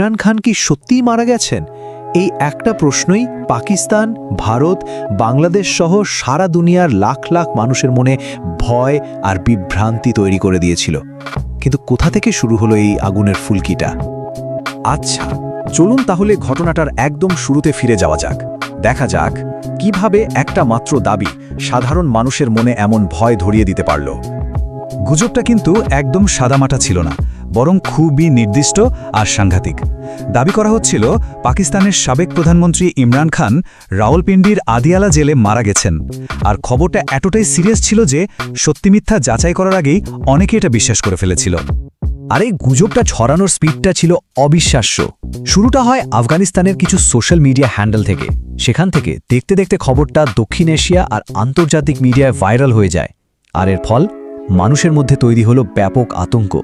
ইমরান খান কি সত্যিই মারা গেছেন? এই একটা প্রশ্নই পাকিস্তান, ভারত, বাংলাদেশ সহ সারা দুনিয়ার লাখ লাখ মানুষের মনে ভয় আর বিভ্রান্তি তৈরি করে দিয়েছিল। কিন্তু কোথা থেকে শুরু হলো এই আগুনের ফুলকিটা? আচ্ছা চলুন তাহলে ঘটনাটার একদম শুরুতে ফিরে যাওয়া যাক। দেখা যাক কীভাবে একটা মাত্র দাবি সাধারণ মানুষের মনে এমন ভয় ধরিয়ে দিতে পারল। গুজবটা কিন্তু একদম সাদামাটা ছিল না। বরং খুবই নির্দিষ্ট আর সাংঘাতিক। দাবি করা হচ্ছিল, পাকিস্তানের সাবেক প্রধানমন্ত্রী ইমরান খান রাওলপিন্ডির আদিয়ালা জেলে মারা গেছেন। আর খবরটা এতটাই সিরিয়াস ছিল যে, সত্যি মিথ্যা যাচাই করার আগেই অনেকে এটা বিশ্বাস করে ফেলেছিল। আর এই গুজবটা ছড়ানোর স্পিডটা ছিল অবিশ্বাস্য। শুরুটা হয় আফগানিস্তানের কিছু সোশ্যাল মিডিয়া হ্যান্ডেল থেকে। সেখান থেকে দেখতে দেখতে খবরটা দক্ষিণ এশিয়া আর আন্তর্জাতিক মিডিয়ায় ভাইরাল হয়ে যায়। আর এর ফল, মানুষের মধ্যে তৈরি হলো ব্যাপক আতঙ্ক।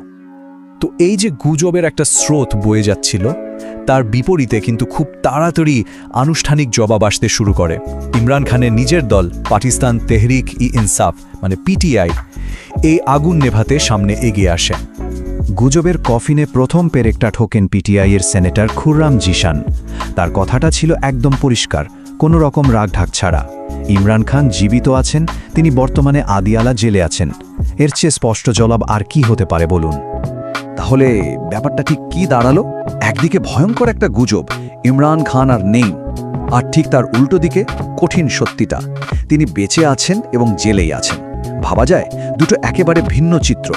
তো এই যে গুজবের একটা স্রোত বয়ে যাচ্ছিল, তার বিপরীতে কিন্তু খুব তাড়াতাড়ি আনুষ্ঠানিক জবাব আসতে শুরু করে। ইমরান খানের নিজের দল, পাকিস্তান তেহরিক ই ইনসাফ মানে পিটিআই এই আগুন নেভাতে সামনে এগিয়ে আসে। গুজবের কফিনে প্রথম পেরেকটা ঠোকেন পিটিআইয়ের সেনেটর খুররাম জিশান। তার কথাটা ছিল একদম পরিষ্কার, কোনো রকম রাগঢাক ছাড়া। ইমরান খান জীবিত আছেন, তিনি বর্তমানে আদিয়ালা জেলে আছেন। এর চেয়ে স্পষ্ট জবাব আর কি হতে পারে বলুন? তাহলে ব্যাপারটা ঠিক কি দাঁড়াল? একদিকে ভয়ঙ্কর একটা গুজব, ইমরান খান আর নেই, আর ঠিক তার উল্টো দিকে কঠিন সত্যিটা। তিনি বেঁচে আছেন এবং জেলেই আছেন। ভাবা যায়, দুটো একেবারে ভিন্ন চিত্র।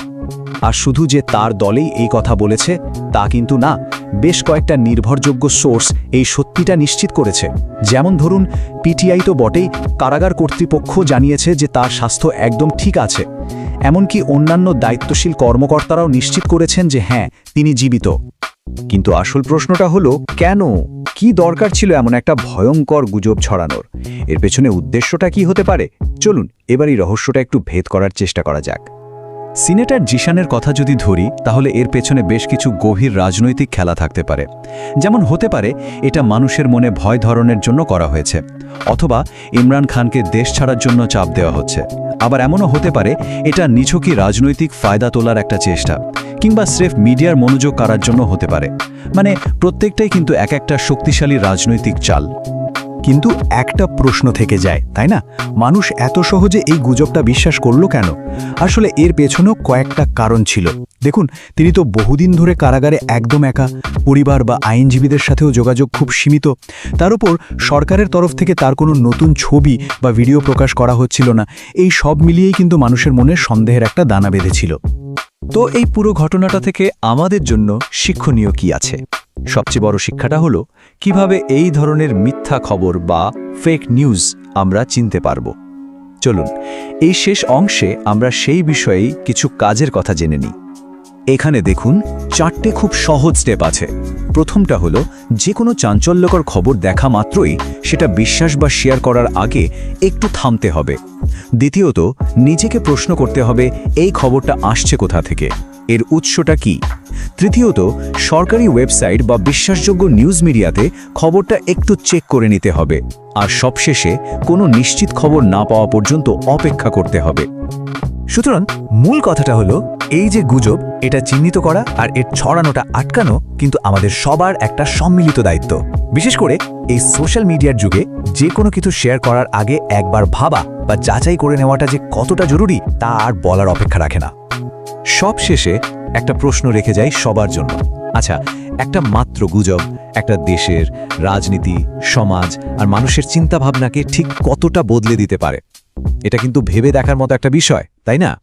আর শুধু যে তার দলেই এই কথা বলেছে, তা কিন্তু না। বেশ কয়েকটা নির্ভরযোগ্য সোর্স এই সত্যিটা নিশ্চিত করেছে। যেমন ধরুন, পিটিআই তো বটেই, কারাগার কর্তৃপক্ষ জানিয়েছে যে তার স্বাস্থ্য একদম ঠিক আছে। এমনকি অন্যান্য দায়িত্বশীল কর্মকর্তারাও নিশ্চিত করেছেন যে হ্যাঁ তিনি জীবিত। কিন্তু আসল প্রশ্নটা হলো, কেন? কি দরকার ছিল এমন একটা ভয়ঙ্কর গুজব ছড়ানোর? এর পেছনে উদ্দেশ্যটা কি হতে পারে? চলুন এবার এই রহস্যটা একটু ভেদ করার চেষ্টা করা যাক। সিনেটার জিশানের কথা যদি ধরি, তাহলে এর পেছনে বেশ কিছু গভীর রাজনৈতিক খেলা থাকতে পারে। যেমন হতে পারে, এটা মানুষের মনে ভয় ধরনের জন্য করা হয়েছে, অথবা ইমরান খানকে দেশ ছাড়ার জন্য চাপ দেওয়া হচ্ছে। আবার এমনও হতে পারে, এটা নিছকই রাজনৈতিক ফায়দা তোলার একটা চেষ্টা, কিংবা স্রেফ মিডিয়ার মনোযোগ কারার জন্য হতে পারে। মানে প্রত্যেকটাই কিন্তু এক একটা শক্তিশালী রাজনৈতিক চাল। কিন্তু একটা প্রশ্ন থেকে যায়, তাই না? মানুষ এত সহজে এই গুজবটা বিশ্বাস করল কেন? আসলে এর পেছনেও কয়েকটা কারণ ছিল। দেখুন, তিনি তো বহুদিন ধরে কারাগারে একদম একা, পরিবার বা আইনজীবীদের সাথেও যোগাযোগ খুব সীমিত। তার উপর সরকারের তরফ থেকে তার কোনো নতুন ছবি বা ভিডিও প্রকাশ করা হচ্ছিল না। এই সব মিলিয়েই কিন্তু মানুষের মনে সন্দেহের একটা দানা বেঁধেছিল। তো এই পুরো ঘটনাটা থেকে আমাদের জন্য শিক্ষণীয় কি আছে? সবচেয়ে বড় শিক্ষাটা হলো, কীভাবে এই ধরনের মিথ্যা খবর বা ফেক নিউজ আমরা চিনতে পারব। চলুন, এই শেষ অংশে আমরা সেই বিষয়েই কিছু কাজের কথা জেনে নিই। এখানে দেখুন, চারটে খুব সহজ স্টেপ আছে। প্রথমটা হলো যে কোনো চাঞ্চল্যকর খবর দেখা মাত্রই সেটা বিশ্বাস বা শেয়ার করার আগে একটু থামতে হবে। দ্বিতীয়ত, নিজেকে প্রশ্ন করতে হবে, এই খবরটা আসছে কোথা থেকে? এর উৎসটা কি? তৃতীয়ত, সরকারি ওয়েবসাইট বা বিশ্বাসযোগ্য নিউজ মিডিয়াতে খবরটা একটু চেক করে নিতে হবে। আর সবশেষে, কোনো নিশ্চিত খবর না পাওয়া পর্যন্ত অপেক্ষা করতে হবে। সুতরাং, মূল কথাটা হলো এই যে গুজব, এটা চিহ্নিত করা আর এর ছড়ানোটা আটকানো কিন্তু আমাদের সবার একটা সম্মিলিত দায়িত্ব। বিশেষ করে এই সোশ্যাল মিডিয়ার যুগে যে কোনো কিছু শেয়ার করার আগে একবার ভাবা বা যাচাই করে নেওয়াটা যে কতটা জরুরি, তা আর বলার অপেক্ষা রাখে না। সব শেষে একটা প্রশ্ন রেখে যাই সবার জন্য। আচ্ছা একটা মাত্র গুজব, একটা দেশের, রাজনীতি, সমাজ আর মানুষের চিন্তাভাবনাকে ঠিক কতটা বদলে দিতে পারে? এটা কিন্তু ভেবে দেখার মতো একটা বিষয়, তাই না?